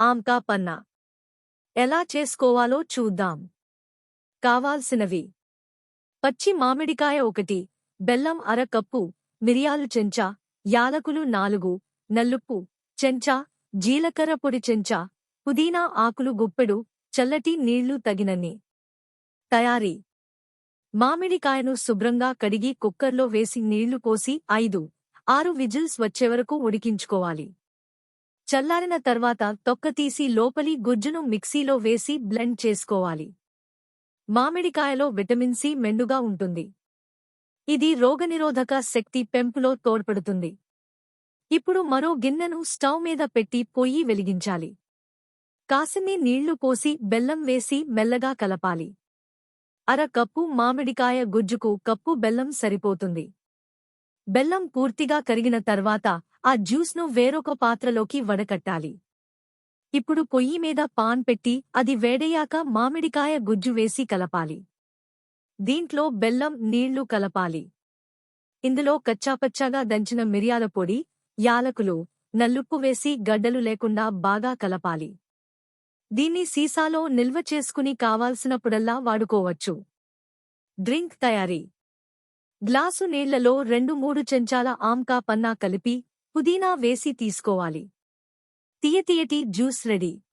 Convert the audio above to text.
AMCA పన్నా. ఎలా చేసుకోవాలో చూద్దాం. కావాల్సినవి. పచ్చి మామిడికాయ ఒకటి బెల్లం అర కప్పు మిరియాలు చెంచా యాలకులు నాలుగు నల్లుప్పు చెంచా జీలకర్ర పొడి చెంచా పుదీనా ఆకులు గుప్పెడు చల్లటి నీళ్ళు తగినన్ని. తయారీ. మామిడికాయను శుభ్రంగా కడిగి కుక్కర్లో వేసి నీళ్ళు పోసి ఐదు ఆరు విజిల్స్ వచ్చేవరకు ఉడికించుకోవాలి. చల్లారిన తర్వాత తొక్క తీసి లోపలి గుజ్జును మిక్సీలో వేసి బ్లెండ్ చేసుకోవాలి. మామిడికాయలో విటమిన్ సి మెండుగా ఉంటుంది. ఇది రోగనిరోధక శక్తి పెంపులో తోడ్పడుతుంది. ఇప్పుడు మరో గిన్నెను స్టవ్ మీద పెట్టి పొయ్యి వెలిగించాలి. కాసిని నీళ్ళు పోసి బెల్లం వేసి మెల్లగా కలపాలి. అర కప్పు మామిడికాయ గుజ్జుకు కప్పు బెల్లం సరిపోతుంది. బెల్లం పూర్తిగా కరిగిన తర్వాత ఆ జ్యూస్ను వేరొక పాత్రలోకి వడకట్టాలి. ఇప్పుడు పొయ్యి మీద పాన్ పెట్టి అది వేడయ్యాక మామిడికాయ గుజ్జు వేసి కలపాలి. దీంట్లో బెల్లం నీళ్ళు కలపాలి. ఇందులో కచ్చాపచ్చాగా దంచిన మిరియాల పొడి యాలకులు నల్లుప్పు వేసి గడ్డలు లేకుండా బాగా కలపాలి. దీన్ని సీసాలో నిల్వ చేసుకుని కావాల్సినప్పుడల్లా వాడుకోవచ్చు. డ్రింక్ తయారీ. గ్లాసు నీళ్ళలో రెండు మూడు చెంచాల ఆమ్కా పన్నా కలిపి పుదీనా వేసి తీసుకోవాలి. తీయతీయటి జ్యూస్ రెడీ.